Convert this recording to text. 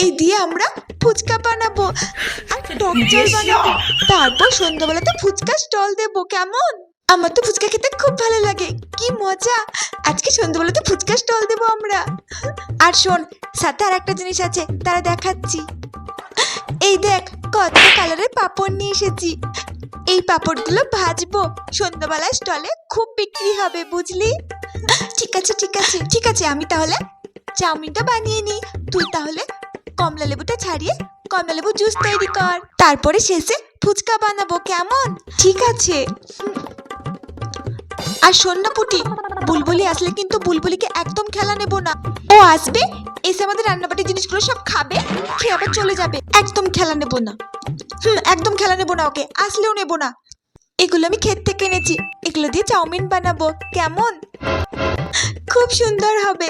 এই দিয়ে আমরা ফুচকা বানাবো। আর টক জল বানাবো। তারপর সন্ধ্যাবেলাতে ফুচকা স্টল দেবো, কেমন? আমার তো ফুচকা খেতে খুব ভালো লাগে। কি মজা! আজকে সন্ধ্যাবেলাতে ফুচকা স্টল দেবো আমরা। আর শোন, সাথে আর একটা জিনিস আছে, তারা দেখাচ্ছি। এই দেখ, কত কালারের পাপড় নিয়ে এসেছি। এই পাপড়গুলো ভাজবো। সন্ধ্যাবেলায় স্টলে খুব বিক্রি হবে, বুঝলি? ঠিক আছে ঠিক আছে ঠিক আছে, আমি তাহলে চাউমিনটা বানিয়ে নিই। তুই তাহলে কমলা লেবুটা ছাড়িয়ে কমলা লেবু জুস তৈরি কর। তারপরে শেষে ফুচকা বানাবো, কেমন? ঠিক আছে। আর শোন না পুটি, বুলবুলি আসলে কিন্তু বুলবুলিকে একদম খেলা নেব না। ও আসবে, এসে আমাদের রান্নাবাটির জিনিসগুলো সব খাবে, খেয়ে আবার চলে যাবে। একদম খেলা নেব না। হুম, একদম খেলা নেব না ওকে, আসলেও নেব না। এগুলো আমি ক্ষেত থেকে এনেছি, এগুলো দিয়ে চাউমিন বানাবো, কেমন? খুব সুন্দর হবে।